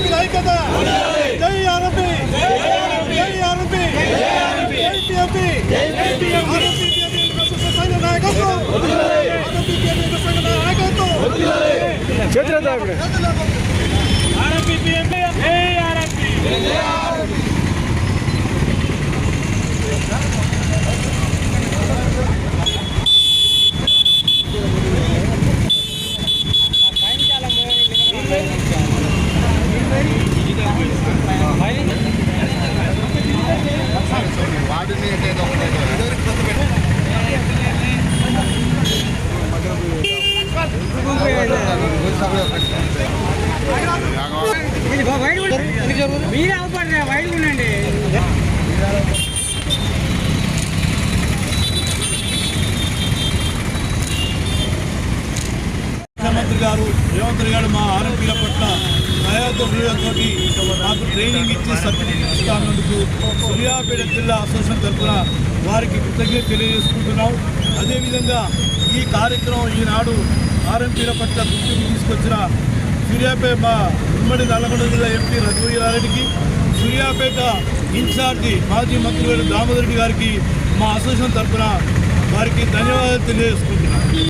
RMP ఐక్యత. జై RMP. జై ఆర్ఎంపీ. జై సంఘ నాయకత్వం ఆర్ఎంపీ పిఎంపీ మీరే అవపడరా వైడ్ ఉండండి ముఖ్యమంత్రి గారు రేవంత్ గారు మా ఆరోగ్యుల పట్ల దయాతో ట్రైనింగ్ ఇచ్చి సర్టిఫికెట్ ఇస్తానందుకు సూర్యాపేట జిల్లా అసోసియేషన్ తరఫున వారికి కృతజ్ఞత తెలియజేసుకుంటున్నాం. అదేవిధంగా ఈ కార్యక్రమం ఈనాడు ఆర్ఎంపీల పట్ల గుర్తింపు తీసుకొచ్చిన సూర్యాపేట మా ఉమ్మడి నల్గొండ జిల్లా ఎంపీ రఘువీరారెడ్డికి సూర్యాపేట ఇన్ఛార్జి మాజీ మంత్రి గారు దామోదర్ రెడ్డి గారికి మా అసోసియేషన్ తరఫున వారికి ధన్యవాదాలు తెలియజేసుకుంటున్నాం.